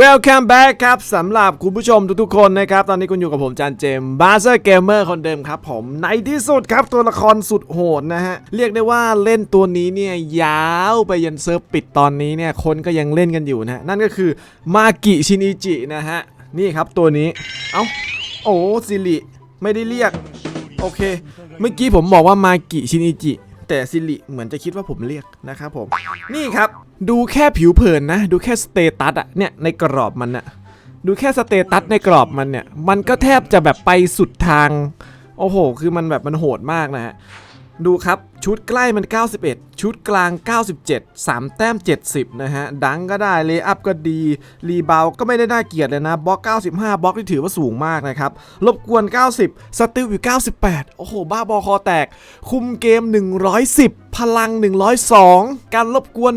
Welcome back ครับสำหรับคุณผู้ชมทุกๆคนนะครับ ตอนนี้คุณอยู่กับผมจานเจมบาร์เซอร์เกมเมอร์คนเดิมครับผมในที่สุดครับตัวละครสุดโหดนะฮะ เรียกได้ว่าเล่นตัวนี้เนี่ยยาวไปยันเซิร์ฟปิดตอนนี้เนี่ย คนก็ยังเล่นกันอยู่นะนั่นก็คือมากิชินิจินะฮะ นี่ครับตัวนี้ เอ้า โอ้ซิริไม่ได้เรียก โอเค เมื่อกี้ผมบอกว่ามากิชินิจิ แต่ซิริเหมือนจะคิดว่าผมเรียกนะครับผม นี่ครับ ดูแค่ผิวเผินนะ ดูแค่สเตตัสอะเนี่ยในกรอบมันอะดูแค่สเตตัสในกรอบมันเนี่ย มันก็แทบจะแบบไปสุดทาง โอ้โห คือมันแบบมันโหดมากนะฮะ ดูครับ ชุดใกล้มัน 91 ชุดกลาง 97 3 แต้ม 70 นะฮะ ดังก็ได้ เลย์อัพก็ดี รีบาวก็ไม่ได้น่าเกลียดเลยนะ บล็อก 95 บล็อกที่ถือว่าสูงมากนะครับรบกวน 90 สติลอยู่ 98 โอ้โห บ้าบอคอแตก คุมเกม 110 พลัง 102 การรบกวน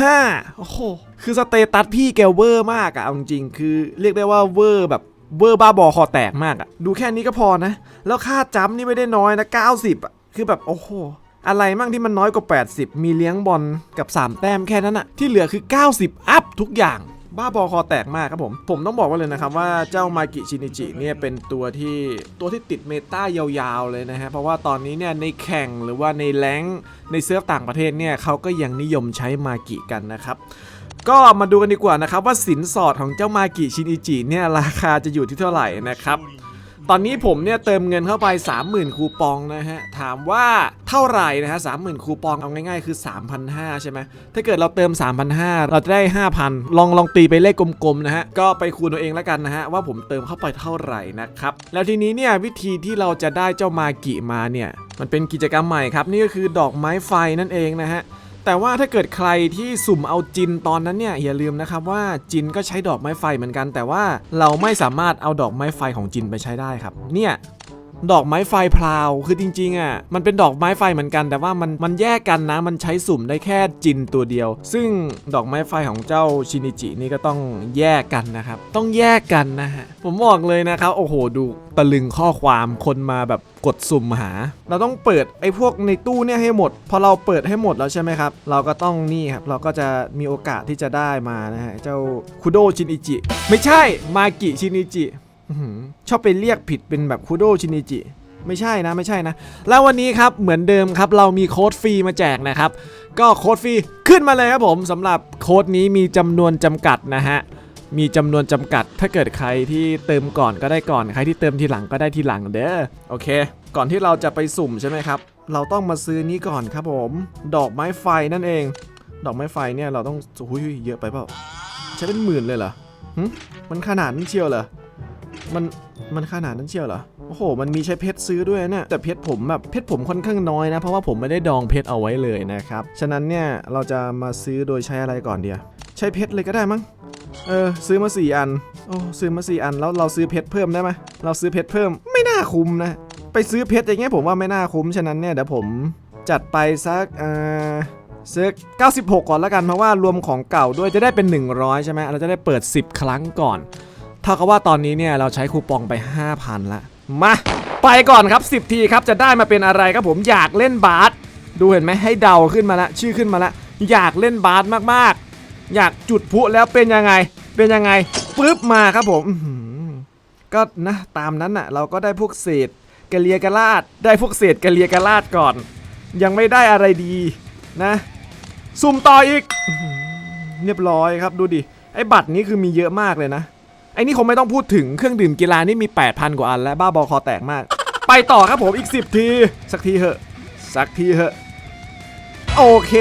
105 โอ้โห คือสเตตัสพี่แกเวอร์มากอะเอาจริงคือเรียกได้ว่าเวอร์แบบเวอร์บ้าบอคอแตกมากอะดูแค่นี้ก็พอนะ แล้วค่าจัมนี่ไม่ได้น้อยนะ 90อะ คือแบบโอ้โหอะไรมั่งที่มันน้อยกว่า 80 มีเลี้ยงบอลกับ 3 แต้มแค่นั้นอะที่เหลือคือ 90 อัพทุกอย่าง บ้าบอคอแตกมากครับผม ผมต้องบอกว่าเลยนะครับว่าเจ้ามากิชินิจิเนี่ยเป็นตัวที่ตัวที่ติดเมตายาวๆเลยนะฮะ เพราะว่าตอนนี้เนี่ยในแข่งหรือว่าในแรงในเซิร์ฟต่างประเทศเนี่ยเขาก็ยังนิยมใช้มากิกันนะครับก็มาดูกันดีกว่านะครับว่าสินสอดของเจ้ามากิชินิจิเนี่ยราคาจะอยู่ที่เท่าไหร่นะครับ ตอนนี้ผมเนี่ยเติมเงินเข้าไป 30,000 คูปองนะฮะ ถามว่าเท่าไหร่นะฮะ30,000คูปองเอาง่ายๆ คือ 3,500 ใช่ไหมถ้าเกิดเราเติม 3,500 เราจะได้ 5,000 ลองลองตีไปเลขกลมๆนะฮะ ก็ไปคูณเอาเองแล้วกันนะฮะ ว่าผมเติมเข้าไปเท่าไหร่นะครับ แล้วทีนี้เนี่ยวิธีที่เราจะได้เจ้ามากิมาเนี่ยมันเป็นกิจกรรมใหม่ครับ นี่ก็คือดอกไม้ไฟนั่นเองนะฮะ แต่ว่าถ้าเกิดใครที่สุ่มเอาจินตอนนั้นเนี่ยอย่าลืมนะครับว่าจินก็ใช้ดอกไม้ไฟเหมือนกัน แต่ว่าเราไม่สามารถเอาดอกไม้ไฟของจินไปใช้ได้ครับ เนี่ย ดอกไม้ไฟพลาว คือจริงๆอะมันเป็นดอกไม้ไฟเหมือนกัน แต่ว่ามันมันแยกกันนะ มันใช้สุ่มได้แค่จินตัวเดียว ซึ่งดอกไม้ไฟของเจ้าชินิจินี่ก็ต้องแยกกันนะครับ ต้องแยกกันนะฮะ ผมบอกเลยนะครับ โอ้โห ดูตะลึงข้อความคนมาแบบกดสุ่มหา เราต้องเปิดไอ้พวกในตู้เนี่ยให้หมด พอเราเปิดให้หมดแล้วใช่ไหมครับ เราก็ต้องนี่ครับ เราก็จะมีโอกาสที่จะได้มานะฮะ เจ้าคุโดชินิจิ ไม่ใช่ มากิชินิจิ ชอบไปเรียกผิดเป็นแบบคุโดชินิจิไม่ใช่นะไม่ใช่นะ แล้ววันนี้ครับเหมือนเดิมครับ เรามีโค้ดฟรีมาแจกนะครับ ก็โค้ดฟรีขึ้นมาเลยครับผมสำหรับโค้ดนี้มีจำนวนจำกัดนะฮะมีจำนวนจำกัด ถ้าเกิดใครที่เติมก่อนก็ได้ก่อนใครที่เติมทีหลังก็ได้ทีหลังเด้อโอเค ก่อนที่เราจะไปสุ่มใช่ไหมครับ เราต้องมาซื้อนี้ก่อนครับผม ดอกไม้ไฟนั่นเอง ดอกไม้ไฟเนี่ยเราต้องอุ้ยเยอะไปเปล่าใช้เป็นหมื่นเลยเหรอหมันขนาดนั้นเชียวเหรอ มันมันขนาดนั้นเชียวเหรอ โอ้โห มันมีใช้เพชรซื้อด้วยนะเนี่ย แต่เพชรผมแบบเพชรผมค่อนข้างน้อยนะ เพราะว่าผมไม่ได้ดองเพชรเอาไว้เลยนะครับ ฉะนั้นเนี่ยเราจะมาซื้อโดยใช้อะไรก่อนเดียใช้เพชรเลยก็ได้มั้ง เออซื้อมาสี่อัน โอ้ซื้อมาสี่อันแล้วเราซื้อเพชรเพิ่มได้ไหมเราซื้อเพชรเพิ่มไม่น่าคุ้มนะ ไปซื้อเพชรอย่างเงี้ยผมว่าไม่น่าคุ้ม ฉะนั้นเนี่ยเดี๋ยวผมจัดไปสักเอ่อซื้อ96 ก่อนแล้วกันเพราะว่ารวมของเก่าด้วยจะได้เป็น 100 ใช่ไหมเราจะได้เปิด 10 ครั้งก่อน เท่ากับว่าตอนนี้เนี่ยเราใช้คูปองไป 5,000 ละ มา ไปก่อนครับ 10 ทีครับจะได้มาเป็นอะไรครับผมอยากเล่นบาสดูเห็นไหมให้เดาขึ้นมาละชื่อขึ้นมาละอยากเล่นบาสมากๆ อยากจุดพลุแล้วเป็นยังไง เป็นยังไงปึ๊บมาครับผมก็นะตามนั้นน่ะ เราก็ได้พวกเศษกะเลียกะลาด ได้พวกเศษกะเลียกะลาดก่อน ยังไม่ได้อะไรดีนะ สุ่มต่ออีกเรียบร้อยครับดูดิไอ้บัตรนี้คือมีเยอะมากเลยนะ ไอ้นี่คงไม่ต้องพูดถึงเครื่องดื่มกีฬานี่มี 8,000 กว่าอันแล้วบ้าบอคอแตกมาก ไปต่อครับผมอีก 10 ที สักทีเหอะ สักทีเหอะ โอเค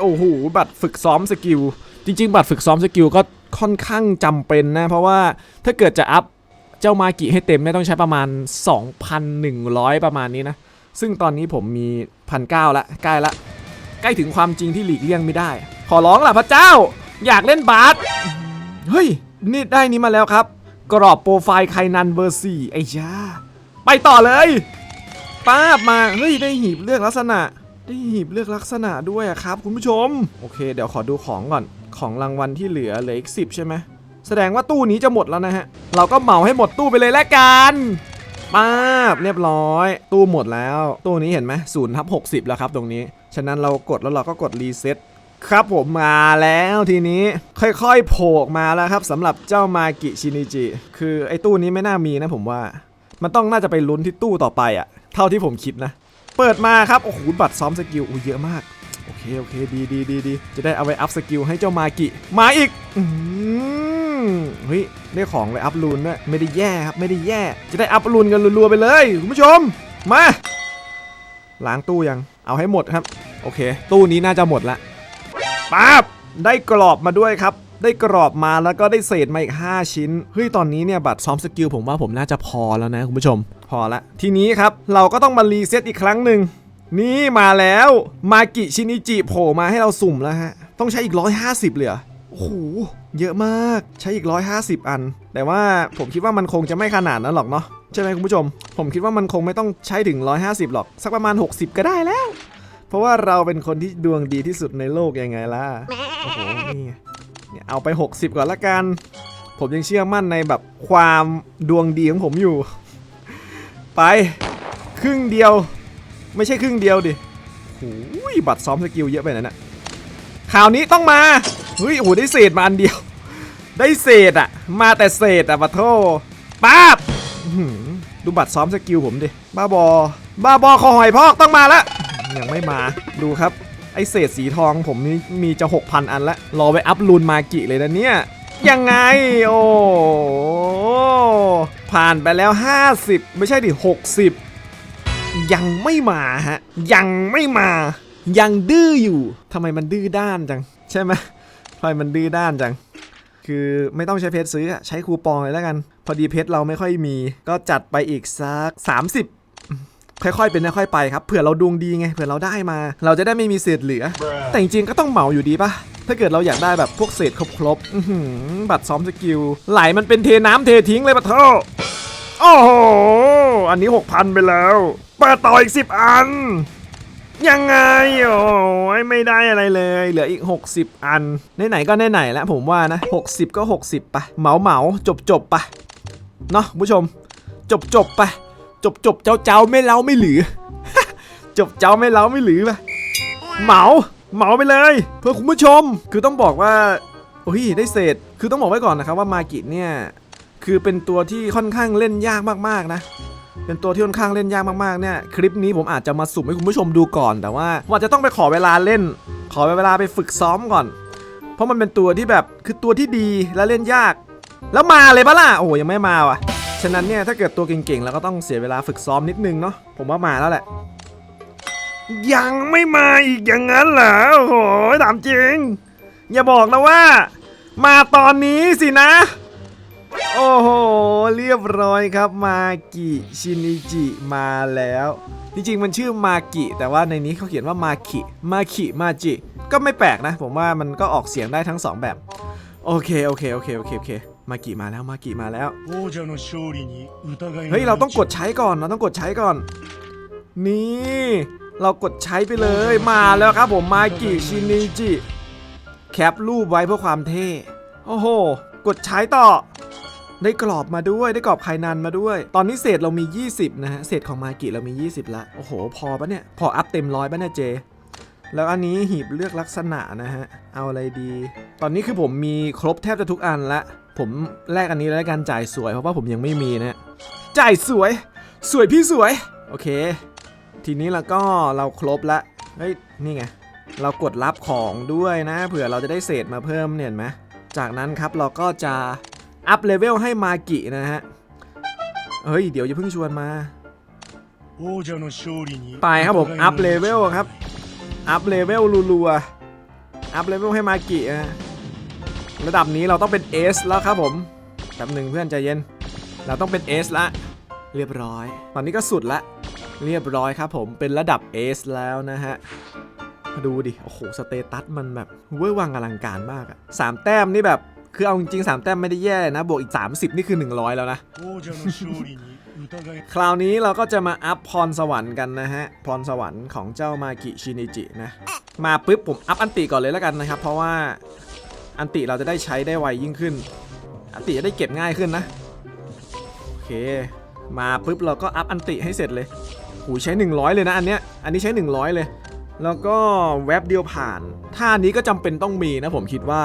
โอ้โห บัตรฝึกซ้อมสกิล จริง ๆ บัตรฝึกซ้อมสกิลก็ค่อนข้างจำเป็นนะ เพราะว่าถ้าเกิดจะอัพเจ้ามากิให้เต็มเนี่ยต้องใช้ประมาณ 2,100 ประมาณนี้นะ ซึ่งตอนนี้ผมมี 1,900ละใกล้ละ ใกล้ถึงความจริงที่หลีกเลี่ยงไม่ได้ ขอร้องล่ะพระเจ้า อยากเล่นบาสเฮ้ย นี่ได้นี้มาแล้วครับ กรอบโปรไฟล์ไคนันเบอร์สี่ไอ้ยาไปต่อเลยป้าบมา เฮ้ย ได้หีบเลือกลักษณะ ได้หีบเลือกลักษณะด้วยครับ คุณผู้ชม โอเค เดี๋ยวขอดูของก่อน ของรางวัลที่เหลือเหลืออีกสิบใช่ไหม แสดงว่าตู้นี้จะหมดแล้วนะฮะ เราก็เหมาให้หมดตู้ไปเลยแล้วกันป้าบเรียบร้อย ตู้หมดแล้ว ตู้นี้เห็นไหมศูนย์ทับหกสิบแล้วครับตรงนี้ ฉะนั้นเรากดแล้วเราก็กดรีเซ็ต ครับผมมาแล้วทีนี้ค่อยๆโผล่มาแล้วครับสำหรับเจ้ามากิชินิจิ คือไอ้ตู้นี้ไม่น่ามีนะผมว่า มันต้องน่าจะไปลุ้นที่ตู้ต่อไปอะเท่าที่ผมคิดนะ เปิดมาครับ โอ้โหบัตรซ้อมสกิลอุ้เยอะมาก โอเค โอเค ดีดีดีดีจะได้เอาไปอัพสกิลให้เจ้ามากิ มาอีกอืมเฮ้ยได้ของเลยอัพลูนด้วยไม่ได้แย่ครับไม่ได้แย่ จะได้อัพลูนกันรัวๆไปเลยคุณผู้ชม มาล้างตู้ยังเอาให้หมดครับ โอเค ตู้นี้น่าจะหมดละ ป๊าบได้กรอบมาด้วยครับ ได้กรอบมาแล้วก็ได้เศษมาอีก 5 ชิ้น เฮ้ย ตอนนี้เนี่ย บัตรซ้อมสกิลผมว่าผมน่าจะพอแล้วนะ คุณผู้ชม พอละ ทีนี้ครับ เราก็ต้องมารีเซ็ตอีกครั้งหนึ่ง นี่มาแล้ว มากิชินิจิโผล่มาให้เราสุ่มแล้วฮะ ต้องใช้อีก 150เลยเหรอโอ้โห เยอะมาก ใช้อีก 150 อัน แต่ว่าผมคิดว่ามันคงจะไม่ขนาดนั้นหรอกเนาะ ใช่ไหมคุณผู้ชม ผมคิดว่ามันคงไม่ต้องใช้ถึง 150 หรอก สักประมาณ 60 ก็ได้แล้ว เพราะว่าเราเป็นคนที่ดวงดีที่สุดในโลกยังไงล่ะ โอ้โห นี่เนี่ยเอาไป 60 ก่อนละกัน ผมยังเชื่อมั่นในแบบความดวงดีของผมอยู่ ไป ครึ่งเดียว ไม่ใช่ครึ่งเดียวดิโอ้ยบัตรซ้อมสกิลเยอะไปนั่นน่ะข่าวนี้ต้องมา เฮ้ย โอ้โห ได้เศษมาอันเดียว ได้เศษอะมาแต่เศษอะปะโทป้าบดูบัตรซ้อมสกิลผมดิ บ้าบอ บ้าบอคอหอยพอกต้องมาละ ยังไม่มาดูครับ ไอเศษสีทองผมมีมีจะ 6,000 อันละ รอไปอัพลูนมากิเลยนะเนี่ย ยังไง โอ้ผ่านไปแล้ว 50 ไม่ใช่ดิ 60 ยังไม่มาฮะ ยังไม่มา ยังดื้ออยู่ทำไมมันดื้อด้านจัง ใช่ไหมทำไมมันดื้อด้านจังคือไม่ต้องใช้เพชรซื้อใช้คูปองเลยแล้วกัน พอดีเพชรเราไม่ค่อยมี ก็จัดไปอีกสัก 30 ค่อยๆเป็นค่อยๆไปครับเผื่อเราดวงดีไงเผื่อเราได้มา เราจะได้ไม่มีเศษเหลือ แต่จริงๆก็ต้องเหมาอยู่ดีปะถ้าเกิดเราอยากได้แบบพวกเศษครบๆบัตรซ้อมสกิลไหลมันเป็นเทน้ำเททิ้งเลยปะเท่าโอ้โหอันนี้ 6,000 ไปแล้วเปิดต่ออีก 10 อัน ยังไงโอ้ยไม่ได้อะไรเลย เหลืออีก 60 อันไหนๆก็ไหนๆแล้วผมว่านะ 60 ก็ 60ปะเหมาเหมาจบจบปะเนาะผู้ชม จบจบๆปะ จบจบเจ้าเจ้าไม่เล้าไม่หลือ จบเจ้าไม่เล้าไม่หลือปะเหมาเหมาไปเลย เพื่อคุณผู้ชม คือต้องบอกว่าโอ้ยได้เศษ คือต้องบอกไว้ก่อนนะครับว่ามากิเนี่ยคือเป็นตัวที่ค่อนข้างเล่นยากมากๆนะ เป็นตัวที่ค่อนข้างเล่นยากมากๆเนี่ยคลิปนี้ผมอาจจะมาสุ่มให้คุณผู้ชมดูก่อน แต่ว่าผมอาจจะต้องไปขอเวลาเล่น ขอเวลาไปฝึกซ้อมก่อน เพราะมันเป็นตัวที่แบบคือตัวที่ดีและเล่นยาก แล้วมาเลยปะล่ะโอ้ยังไม่มาว่ะ ฉะนั้นเนี่ยถ้าเกิดตัวเก่งๆเราก็ต้องเสียเวลาฝึกซ้อมนิดนึงเนาะผมว่ามาแล้วแหละ ยังไม่มาอีกอย่างนั้นเหรอโอ้โหถามจริง อย่าบอกนะว่า มาตอนนี้สินะ โอ้โหเรียบร้อยครับมากิชินิจิมาแล้ว จริงๆมันชื่อมากิแต่ว่าในนี้เขาเขียนว่ามาคิมาคิมาจิก็ไม่แปลกนะ ผมว่ามันก็ออกเสียงได้ทั้งสองแบบ โอเคโอเคโอเคโอเคโอเค มากิมาแล้วมากิมาแล้วเฮ้ยเราต้องกดใช้ก่อนเราต้องกดใช้ก่อน นี่ เรากดใช้ไปเลยมาแล้วครับผมมากิชินิจิแคปรูปไว้เพื่อความเท่โอ้โห กดใช้ต่อ ได้กรอบมาด้วยได้กรอบไขนันมาด้วย ตอนนี้เศษเรามี 20 นะฮะเศษของมากิเรามี 20 ละโอ้โห พอปะเนี่ยพออัพเต็มร้อยปะเนี่ยเจแล้วอันนี้หีบเลือกลักษณะนะฮะ เอาอะไรดี ตอนนี้คือผมมีครบแทบจะทุกอันละ ผมแลกอันนี้แล้วกันจ่ายสวยเพราะว่าผมยังไม่มีนะจ่ายสวย สวยพี่สวย โอเค ทีนี้เราก็เราครบละเฮ้ยนี่ไงเรากดรับของด้วยนะ เผื่อเราจะได้เศษมาเพิ่มเนี่ยเห็นไหมจากนั้นครับเราก็จะอัพเลเวลให้มากินะฮะเฮ้ยเดี๋ยวจะเพิ่งชวนมาไปครับผมอัพเลเวลครับอัพเลเวลรัวๆอัพเลเวลให้มากินะ ระดับนี้เราต้องเป็นเอสแล้วครับผมแป๊บหนึ่งเพื่อนใจเย็น เราต้องเป็นเอสละ เรียบร้อย ตอนนี้ก็สุดละ เรียบร้อยครับผมเป็นระดับเอสแล้วนะฮะดูดิ โอ้โห สเตตัสมันแบบเวอร์วังอลังการมากอะสามแต้มนี่แบบ คือเอาจริงๆสามแต้มไม่ได้แย่นะ บวกอีก 30 นี่คือ 100 แล้วนะ คราวนี้เราก็จะมาอัพพรสวรรค์กันนะฮะ พรสวรรค์ของเจ้ามากิชินิจินะ มาปุ๊บผมอัพอันติก่อนเลยแล้วกันนะครับ เพราะว่า อันติเราจะได้ใช้ได้ไวยิ่งขึ้น อันติจะได้เก็บง่ายขึ้นนะโอเค มาปุ๊บเราก็อัพอันติให้เสร็จเลยหูใช้ 100 เลยนะอันเนี้ยอันนี้ใช้ 100 เลย แล้วก็แว็บเดียวผ่านท่านี้ก็จำเป็นต้องมีนะผมคิดว่า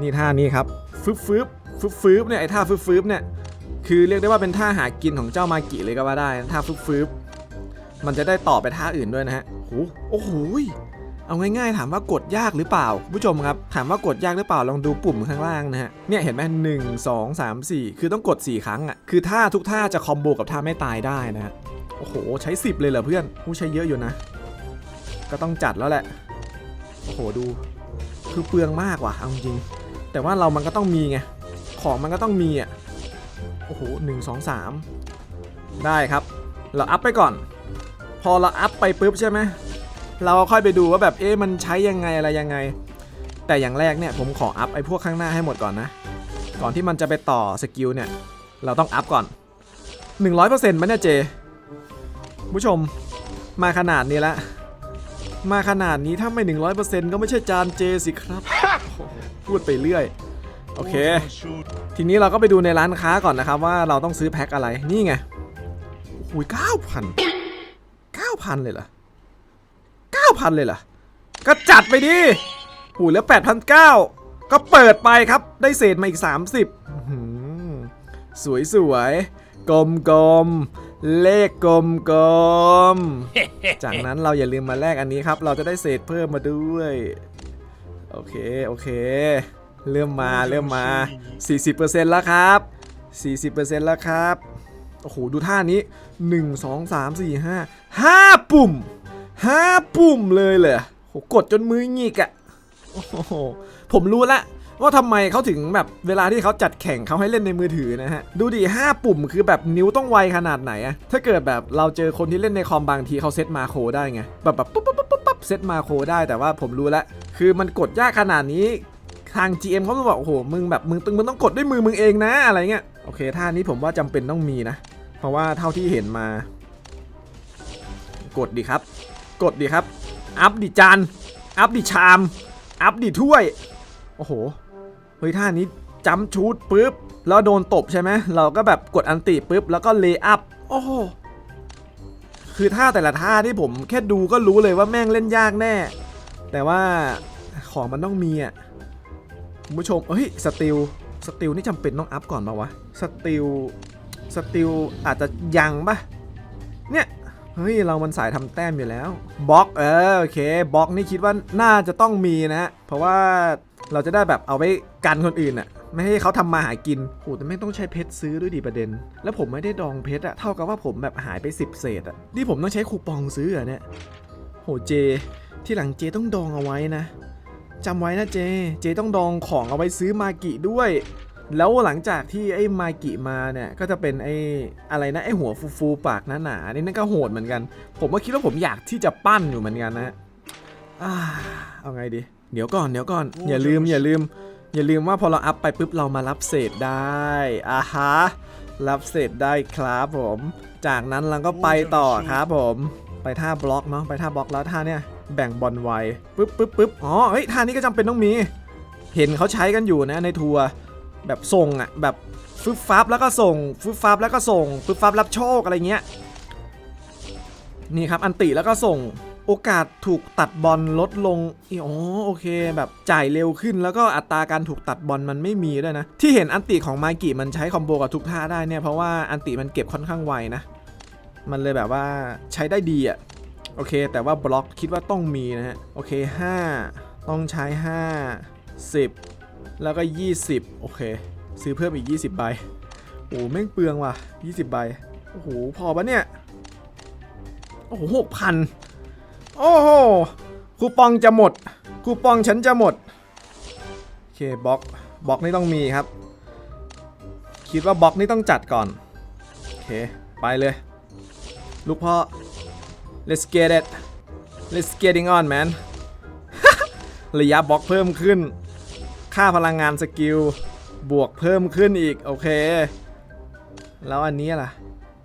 นี่ท่านี้ครับฟึบฟึบฟึบฟึบเนี่ยไอ้ท่าฟึบฟึบเนี่ยคือเรียกได้ว่าเป็นท่าหากินของเจ้ามากิเลยก็ว่าได้นะท่าฟึบฟึบมันจะได้ต่อไปท่าอื่นด้วยนะฮะโอ้โห เอาง่ายๆ ถามว่ากดยากหรือเปล่าผู้ชมครับ ถามว่ากดยากหรือเปล่าลองดูปุ่มข้างล่างนะฮะเนี่ยเห็นไหมหนึ่งสองสามสี่คือต้องกด 4 ครั้งอะคือท่าทุกท่าจะคอมโบกับท่าไม่ตายได้นะฮะโอ้โห ใช้ 10 เลยเหรอเพื่อนผู้ใช้เยอะอยู่นะ ก็ต้องจัดแล้วแหละ โอ้โหดู คือเปลืองมากว่ะเอาจริง แต่ว่าเรามันก็ต้องมีไง ของมันก็ต้องมีอะ โอ้โหหนึ่งสองสามได้ครับ เราอัพไปก่อน พอเราอัพไปปุ๊บใช่ไหม เราค่อยไปดูว่าแบบเอ๊ะมันใช้ยังไงอะไรยังไง แต่อย่างแรกเนี่ยผมขออัพไอ้พวกข้างหน้าให้หมดก่อนนะ ก่อนที่มันจะไปต่อสกิลเนี่ย เราต้องอัพก่อน 100%ไหมเนี่ยเจ ผู้ชมมาขนาดนี้ละมาขนาดนี้ถ้าไม่ 100%ก็ไม่ใช่จานเจสิครับ พูดไปเรื่อย โอเค ทีนี้เราก็ไปดูในร้านค้าก่อนนะครับ ว่าเราต้องซื้อแพ็คอะไรนี่ไงคุยเก้าพันเก้าพันเลยเหรอ เก้าพันเลยเหรอ ก็จัดไปดิโอ้ยแล้วแปดพันเก้าก็เปิดไปครับ ได้เศษมาอีก 30 สวยสวยๆกลมกลมๆเลขกลมกลมๆจากนั้นเราอย่าลืมมาแลกอันนี้ครับ เราจะได้เศษเพิ่มมาด้วย โอเค โอเค เริ่มมาเริ่มมา 40%แล้วครับ 40%แล้วครับ โอ้โห ดูท่านี้ 1 2 3 4 5 5 ปุ่ม 5ปุ่มเลยเลยโหกดจนมือหงิกอะโหผมรู้ละว่าทำไมเขาถึงแบบเวลาที่เขาจัดแข่งเขาให้เล่นในมือถือนะฮะ ดูดิ5ปุ่มคือแบบนิ้วต้องไวขนาดไหนอะถ้าเกิดแบบเราเจอคนที่เล่นในคอมบางทีเขาเซตมาโคได้ไง แบบแบบปุ๊บปุ๊บปุ๊บปุ๊บเซตมาโคได้แต่ว่าผมรู้แล้วคือมันกดยากขนาดนี้ทาง GM เขาบอกโอ้โหมึงแบบมึงตึงมึงต้องกดด้วยมือมึงเองนะอะไรเงี้ยโอเคท่านี้ผมว่าจำเป็นต้องมีนะ เพราะว่าเท่าที่เห็นมา กดดีครับ กดดีครับ อัพดิจาน อัพดิชาม อัพดิถ้วย โอ้โห เฮ้ยท่านี้จัมชูดปุ๊บ แล้วโดนตบใช่ไหม เราก็แบบกดอันติปุ๊บ แล้วก็เลอัพ โอ้โห คือท่าแต่ละท่าที่ผมแค่ดูก็รู้เลยว่าแม่งเล่นยากแน่ แต่ว่าของมันต้องมีอะคุณผู้ชมเฮ้ย สติล สติลนี่จำเป็นต้องอัพก่อนปะวะ สติล สติลอาจจะยังปะเนี่ย เฮ้ย เรามันสายทำแต้มอยู่แล้วบล็อกเออโอเคบล็อกนี่คิดว่าน่าจะต้องมีนะเพราะว่าเราจะได้แบบเอาไว้กันคนอื่นอะไม่ให้เขาทำมาหากินโหแต่ไม่ต้องใช้เพชรซื้อด้วยดิประเด็น แล้วผมไม่ได้ดองเพชรอะเท่ากับว่าผมแบบหายไป 10 เศษอะนี่ผมต้องใช้คูปองซื้อเหรอะเนี่ยโหเจ ที่หลังเจต้องดองเอาไว้นะจำไว้นะเจ เจต้องดองของเอาไว้ซื้อมากิด้วย แล้วหลังจากที่ไอ้มากิมาเนี่ย ก็จะเป็นไอ้อะไรนะไอ้หัวฟูฟูๆปากหนาๆนี่นั่นก็โหดเหมือนกัน ผมก็คิดว่าผมอยากที่จะปั้นอยู่เหมือนกันนะอ่าเอาไงดีเดี๋ยวก่อนเดี๋ยวก่อนอย่าลืมอย่าลืม อย่าลืมว่าพอเราอัพไปปุ๊บเรามารับเศษได้อ่าฮะรับเศษได้ครับผม จากนั้นเราก็ไปต่อครับผมไปท่าบล็อกเนาะไปท่าบล็อกแล้วท่าเนี่ยแบ่งบอลไวปึ๊บปึ๊บปึ๊บอ๋อเฮ้ยท่านี้ก็จำเป็นต้องมี เห็นเขาใช้กันอยู่นะในทัวร์ แบบส่งอะแบบฟึบฟับแล้วก็ส่งฟึบฟับแล้วก็ส่งฟึบฟับรับโชคอะไรเงี้ยนี่ครับอันติแล้วก็ส่งโอกาสถูกตัดบอลลดลงอ๋อโอเค แบบจ่ายเร็วขึ้นแล้วก็อัตราการถูกตัดบอลมันไม่มีด้วยนะ ที่เห็นอันติของมากิมันใช้คอมโบกับทุกท่าได้เนี่ยเพราะว่าอันติมันเก็บค่อนข้างไวนะ มันเลยแบบว่าใช้ได้ดีอะโอเค แต่ว่าบล็อกคิดว่าต้องมีนะฮะ โอเค 5 ต้องใช้ 5 10 แล้วก็ 20 โอเค ซื้อเพิ่มอีก 20 ใบ โอ้แม่งเปลืองว่ะ 20 ใบ โอ้โห พอปะเนี่ย โอ้โหหกพันโอ้โห คูปองจะหมด คูปองฉันจะหมด โอเคบล็อก บล็อกนี่ต้องมีครับ คิดว่าบล็อกนี่ต้องจัดก่อน โอเค ไปเลย ลูกพ่อ let's get it let's getting on man ระยะบล็อกเพิ่มขึ้น ค่าพลังงานสกิลบวกเพิ่มขึ้นอีก โอเค แล้วอันนี้ล่ะ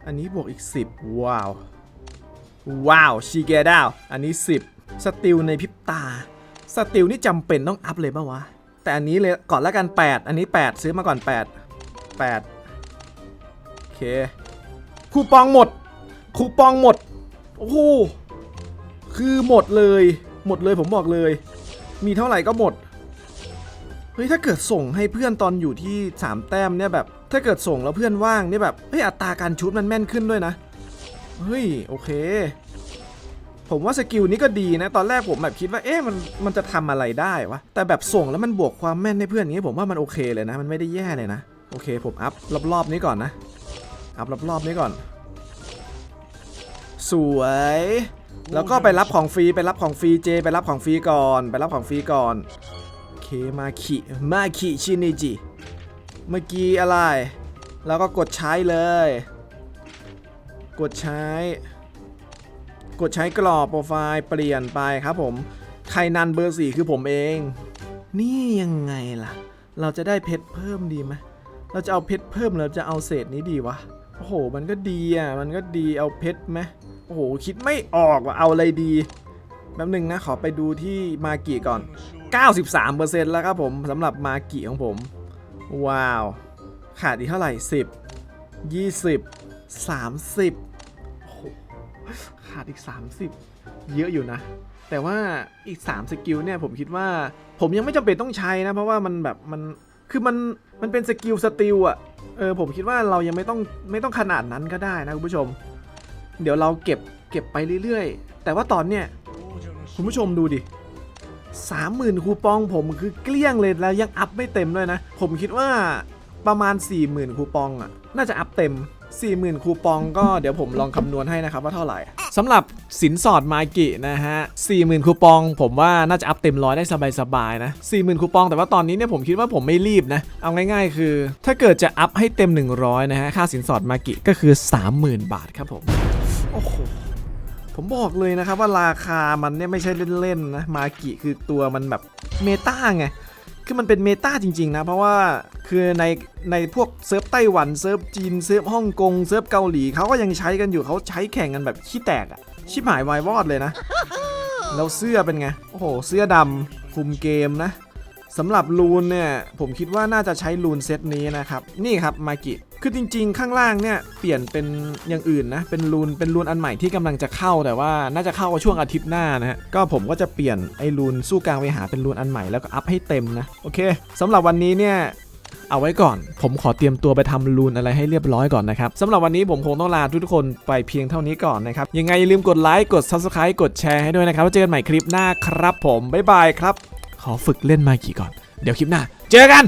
อันนี้บวกอีก 10 ว้าว ว้าวชีเกดาวอันนี้ 10 สติลในพริบตา สติลนี่จำเป็นต้องอัพเลยปะวะ แต่อันนี้เลยก่อนแล้วกัน 8 อันนี้ 8 ซื้อมาก่อน 8 8 โอเค คูปองหมด คูปองหมด โอ้โหคือหมดเลย หมดเลยผมบอกเลย มีเท่าไหร่ก็หมด เฮ้ยถ้าเกิดส่งให้เพื่อนตอนอยู่ที่ 3 แต้มเนี่ยแบบ ถ้าเกิดส่งแล้วเพื่อนว่างเนี่ยแบบเฮ้ยอัตราการชุดมันแม่นขึ้นด้วยนะเฮ้ยโอเค ผมว่าสกิลนี้ก็ดีนะตอนแรกผมแบบคิดว่าเอ๊ะมันมันจะทำอะไรได้วะแต่แบบส่งแล้วมันบวกความแม่นให้เพื่อนงนี้ผมว่ามันโอเคเลยนะ มันไม่ได้แย่เลยนะโอเคผมอัพรอบๆนี้ก่อนนะอัพรอบๆนี้ก่อน สวยแล้วก็ไปรับของฟรีไปรับของฟรีเจ ไปรับของฟรีก่อน ไปรับของฟรีก่อน เคมาคิมาคิชินิจิ เมื่อกี้อะไร แล้วก็กดใช้เลย กดใช้ กดใช้กรอบโปรไฟล์เปลี่ยนไปครับผมใครนันเบอร์สี่คือผมเอง นี่ยังไงล่ะ เราจะได้เพชรเพิ่มดีไหมเราจะเอาเพชรเพิ่มหรือเราจะเอาเศษนี้ดีวะโอ้โห มันก็ดีอะ มันก็ดีเอาเพชรไหมโอ้โห คิดไม่ออกว่าเอาอะไรดีแป๊บหนึ่งนะ ขอไปดูที่มากิก่อน 93%แล้วครับผมสำหรับมากิของผม ว้าว ขาดอีกเท่าไหร่ 10 20 30โอ้โหขาดอีก 30 เยอะอยู่นะ แต่ว่าอีก 3 สกิลเนี่ยผมคิดว่าผมยังไม่จำเป็นต้องใช้นะ เพราะว่ามันแบบมันคือมันมันเป็นสกิลสติลอะเออผมคิดว่าเรายังไม่ต้องไม่ต้องขนาดนั้นก็ได้นะคุณผู้ชม เดี๋ยวเราเก็บเก็บไปเรื่อยๆ แต่ว่าตอนเนี้ยคุณผู้ชมดูดิ 30,000คูปองผมคือเกลี้ยงเลยแล้วยังอัพไม่เต็มด้วยนะ ผมคิดว่าประมาณ 40,000คูปองอะน่าจะอัพเต็ม 40,000คูปองก็เดี๋ยวผมลองคำนวณให้นะครับว่าเท่าไหร่สำหรับสินสอดมากินะฮะ40,000คูปอง ผมว่าน่าจะอัพเต็มร้อยได้สบายๆนะ40,000คูปองแต่ว่าตอนนี้เนี่ยผมคิดว่าผมไม่รีบนะ เอาง่ายๆ คือ ถ้าเกิดจะอัพให้เต็ม 100 นะฮะ ค่าสินสอดมากิก็คือ 30,000 บาทครับผม โอ้โห ผมบอกเลยนะครับว่าราคามันเนี่ยไม่ใช่เล่นๆนะมากิคือตัวมันแบบเมตาไงคือมันเป็นเมตาจริง ๆ นะ เพราะว่าคือในในพวกเซิร์ฟไต้หวันเซิร์ฟจีนเซิร์ฟฮ่องกงเซิร์ฟเกาหลีเขาก็ยังใช้กันอยู่เขาใช้แข่งกันแบบขี้แตกอะชิบหายวายวอดเลยนะ แล้วเสื้อเป็นไง โอ้โห เสื้อดำคุมเกมนะสำหรับรูนเนี่ย ผมคิดว่าน่าจะใช้รูนเซตนี้นะครับ นี่ครับมากิ คือจริงๆ ข้างล่างเนี่ยเปลี่ยนเป็นอย่างอื่นนะ เป็นรูน เป็นรูนอันใหม่ที่กำลังจะเข้าแต่ว่าน่าจะเข้าช่วงอาทิตย์หน้านะฮะ ก็ผมก็จะเปลี่ยนไอ้รูนสู้กลางไปหาเป็นรูนอันใหม่แล้วก็อัพให้เต็มนะ โอเคสำหรับวันนี้เนี่ยเอาไว้ก่อน ผมขอเตรียมตัวไปทำรูนอะไรให้เรียบร้อยก่อนนะครับสำหรับวันนี้ผมคงต้องลาทุกคนไปเพียงเท่านี้ก่อนนะครับ ยังไงอย่าลืมกดไลค์ กด Subscribe กดแชร์ให้ด้วยนะครับแล้วเจอกันใหม่คลิปหน้าครับผม บ๊ายบายครับ ขอฝึกเล่นมากี่ก่อน เดี๋ยวคลิปหน้า เจอกัน